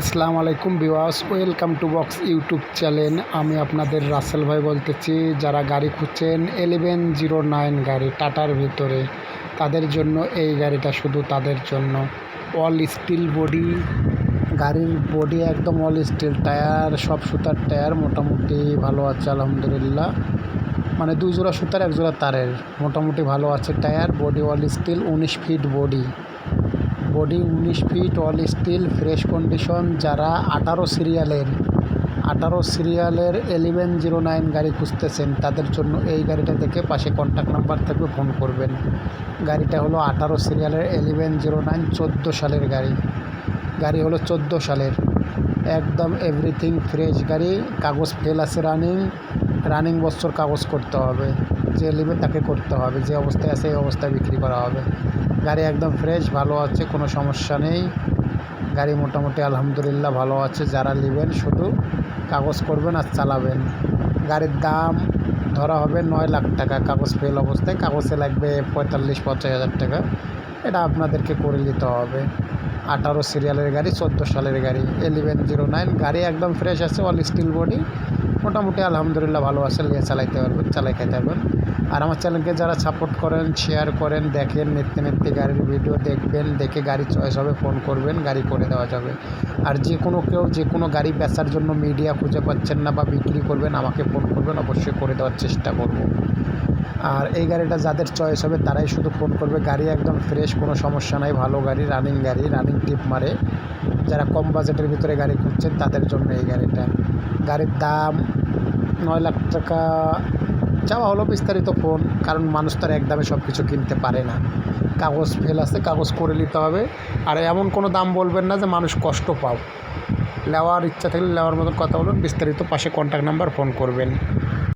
আসসালামু আলাইকুম বিওয়াস welcome to box YouTube channel. আমি আপনাদের রাসেল ভাই বলতেছি, যারা গাড়ি খুঁজছেন এলেভেন জিরো নাইন গাড়ি টাটার ভিতরে, তাদের জন্য এই গাড়িটা শুধু তাদের জন্য। অল স্টিল বডি, গাড়ির বডি একদম অল স্টিল, টায়ার, সব সুতার টায়ার মোটামুটি ভালো আছে, আলহামদুলিল্লাহ। মানে দুই জোড়া সুতার, এক জোড়া তারের, মোটামুটি ভালো আছে, টায়ার, বডি অল স্টিল, উনিশ ফিট বডি। বডি উনিশ feet, all steel, fresh condition, যারা আঠারো সিরিয়ালের আঠারো সিরিয়ালের এলেভেন জিরো নাইন গাড়ি খুঁজতেছেন, তাদের জন্য এই গাড়িটা দেখে পাশে কন্ট্যাক্ট নাম্বার থাকবে ফোন করবেন। গাড়িটা হলো আঠারো সিরিয়ালের এলেভেন জিরো নাইন চোদ্দ সালের গাড়ি। গাড়ি হলো চোদ্দ সালের। একদম এভরিথিং ফ্রেশ গাড়ি, কাগজ ফেল আছে রানিং রানিং বছর কাগজ করতে হবে, যে নেবে তাকে করতে হবে, যে অবস্থায় আছে এই অবস্থায় বিক্রি করা হবে। গাড়ি একদম ফ্রেশ ভালো আছে, কোনো সমস্যা নেই। গাড়ি মোটামুটি আলহামদুলিল্লাহ ভালো আছে, যারা নেবেন শুধু কাগজ করবেন আর চালাবেন। গাড়ির দাম ধরা হবে নয় লাখ টাকা, কাগজ ফেল অবস্থায়। কাগজে লাগবে পঁয়তাল্লিশ, পঞ্চাশ হাজার টাকা। এটা আপনাদেরকে করে নিতে হবে। আঠারো সিরিয়ালের গাড়ি, চোদ্দ সালের গাড়ি। এলেভেন জিরো নাইন গাড়ি একদম ফ্রেশ আছে অল স্টিল বডি মোটামুটি আলহামদুলিল্লাহ ভালো আছে, নিয়ে চালাইতে পারবেন, চালাই খাইতে পারবেন। আর আমার চ্যানেলকে যারা সাপোর্ট করেন শেয়ার করেন, দেখেন, নিত্যে নিত্যে গাড়ির ভিডিও দেখবেন, দেখে গাড়ি চয়েস হবে ফোন করবেন, গাড়ি করে দেওয়া যাবে। আর যে কোনো কেউ, যে কোনো গাড়ি বেচার জন্য মিডিয়া খুঁজে পাচ্ছেন না বা বিক্রি করবেন, আমাকে ফোন করবেন, অবশ্যই করে দেওয়ার চেষ্টা করব। আর এই গাড়িটা যাদের চয়েস হবে তারাই শুধু ফোন করবে। গাড়ি একদম ফ্রেশ কোনো সমস্যা নাই, ভালো গাড়ি রানিং গাড়ি রানিং টিপ মারে। যারা কম বাজেটের ভিতরে গাড়ি খুঁজছেন, তাদের জন্য এই গাড়িটা। গাড়ির দাম নয় লাখ টাকা চাওয়া হলো বিস্তারিত ফোন কারণ মানুষ তার এক দামে সব কিছু কিনতে পারে না। কাগজ ফেল আছে, কাগজ করে নিতে হবে। আর এমন কোনো দাম বলবেন না যে মানুষ কষ্ট পাও। নেওয়ার ইচ্ছা থাকলে নেওয়ার মতন কথা বলুন, বিস্তারিত পাশে কন্ট্যাক্ট নাম্বার ফোন করবেন।